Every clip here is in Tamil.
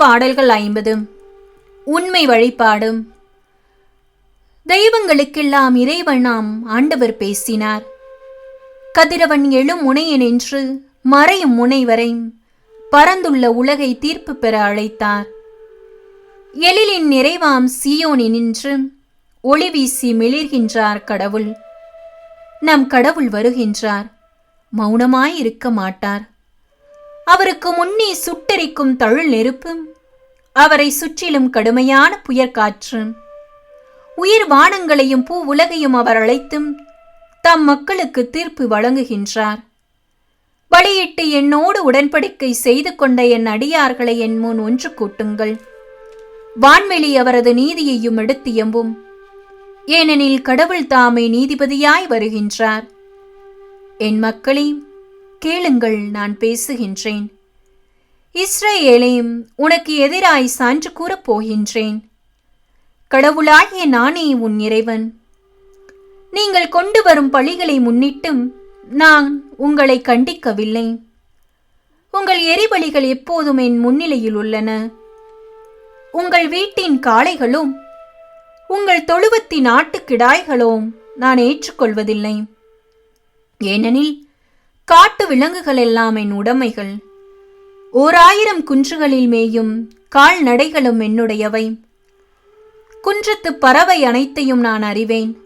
பாடல்கள் ஐம்பது. உண்மை வழிபாடும். தெய்வங்களுக்கெல்லாம் இறைவனாம் ஆண்டவர் பேசினார். கதிரவன் எழும் முனைய மறையும் முனை வரை பரந்துள்ள உலகை தீர்ப்பு பெற அழைத்தார். எழிலின் நிறைவாம் சீயோனி நின்று ஒளி வீசி மிளிர்கின்றார் கடவுள். நம் கடவுள் வருகின்றார். மௌனமாயிருக்க மாட்டார். அவருக்கு முன்னே சுட்டெரிக்கும் தழுல் நெருப்பும் அவரை சுற்றிலும் கடுமையான புயற்காற்று உயிர் வானங்களையும் பூ உலகையும் அவர் அழைத்தும் தம் மக்களுக்கு தீர்ப்பு வழங்குகின்றார். பலியிட்டு என்னோடு உடன்படிக்கை செய்து கொண்ட என் அடியார்களை என் முன் ஒன்று கூட்டுங்கள். வான்வெளி அவரது நீதியையும் எடுத்து எம்பும். ஏனெனில் கடவுள் தாமே நீதிபதியாய் வருகின்றார். என் மக்களே கேளுங்கள் நான் பேசுகின்றேன். இஸ்ரேலையும் உனக்கு எதிராய் சான்று கூறப் போகின்றேன். கடவுளாகிய நானே உன் இறைவன். நீங்கள் கொண்டு வரும் பழிகளை முன்னிட்டும் நான் உங்களை கண்டிக்கவில்லை. உங்கள் எரிபலிகள் எப்போதும் என் முன்னிலையில் உள்ளன. உங்கள் வீட்டின் காளைகளும் உங்கள் தொழுவத்தின் ஆட்டுக்கிடாய்களும் நான் ஏற்றுக்கொள்வதில்லை. ஏனெனில் காட்டு விலங்குகள் எல்லாம் என் உடைமைகள். ஓர் ஆயிரம் குன்றுகளில் மேயும் கால்நடைகளும் என்னுடையவை. குன்றத்து பறவை அனைத்தையும் நான் அறிவேன்.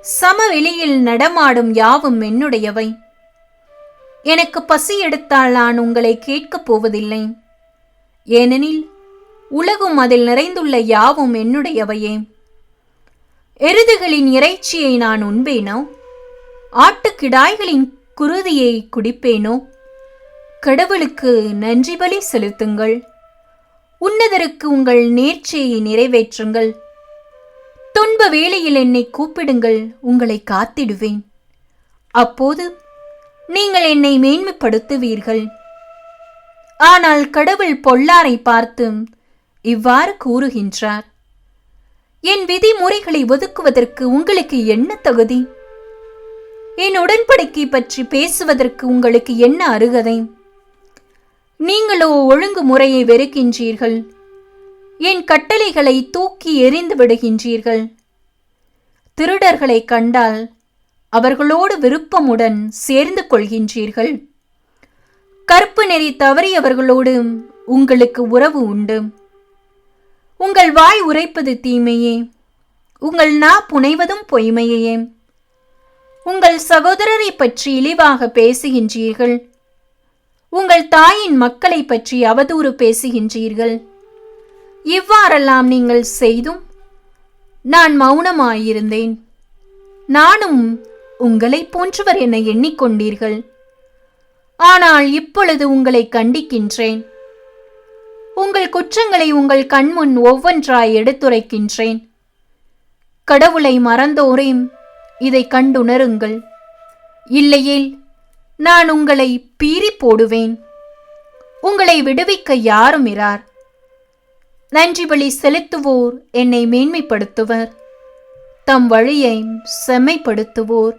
சமவெளியில் நடமாடும் யாவும் என்னுடையவை. எனக்கு பசி எடுத்தால் நான் உங்களை கேட்கப் போவதில்லை. ஏனெனில் உலகும் அதில் நிறைந்துள்ள யாவும் என்னுடையவையே. எருதுகளின் இறைச்சியை நான் உண்பேனோ? ஆட்டுக்கிடாய்களின் குருதியை குடிப்பேனோ? கடவுளுக்கு நன்றி பலி செலுத்துங்கள். உன்னதருக்கு உங்கள் நேர்ச்சியை நிறைவேற்றுங்கள். துன்ப வேளையில் என்னை கூப்பிடுங்கள் உங்களை காத்திடுவேன். அப்போது நீங்கள் என்னை மேன்மைப்படுத்துவீர்கள். ஆனால் கடவுள் பொல்லாரை பார்த்தும் இவ்வாறு கூறுகின்றார். என் விதிமுறைகளை ஒதுக்குவதற்கு உங்களுக்கு என்ன தகுதி? என் உடன்படிக்கை பற்றி பேசுவதற்கு உங்களுக்கு என்ன அருகதை? நீங்களோ ஒழுங்கு முறையை வெறுக்கின்றீர்கள். என் கட்டளைகளை தூக்கி எறிந்து விடுகின்றீர்கள். திருடர்களை கண்டால் அவர்களோடு விருப்பமுடன் சேர்ந்து கொள்கின்றீர்கள். கற்பு நெறி தவறியவர்களோடு உங்களுக்கு உறவு உண்டு. உங்கள் வாய் உரைப்பது தீமையே. உங்கள் நா புனைவதும் பொய்மையே. உங்கள் சகோதரரை பற்றி இழிவாக பேசுகின்றீர்கள். உங்கள் தாயின் மக்களை பற்றி அவதூறு பேசுகின்றீர்கள். இவ்வாறெல்லாம் நீங்கள் செய்தும் நான் மௌனமாயிருந்தேன். நானும் உங்களைப் போன்றவர் என எண்ணிக்கொண்டீர்கள். ஆனால் இப்பொழுது உங்களை கண்டிக்கின்றேன். உங்கள் குற்றங்களை உங்கள் கண்முன் ஒவ்வொன்றாய் எடுத்துரைக்கின்றேன். கடவுளை மறந்தோரேன் இதை கண்டுணருங்கள். இல்லையேல் நான் உங்களை பீறி போடுவேன். உங்களை விடுவிக்க யாரும் இரார். நன்றி வழி செலுத்துவோர் என்னை மேன்மைப்படுத்துவர். தம் வழியை செம்மைப்படுத்துவோர்.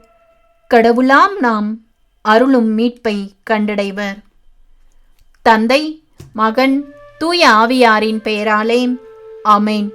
கடவுளாம் நாம் அருளும் மீட்பை கண்டடைவர். தந்தை மகன் தூய ஆவியாரின் பெயராலே அமேன்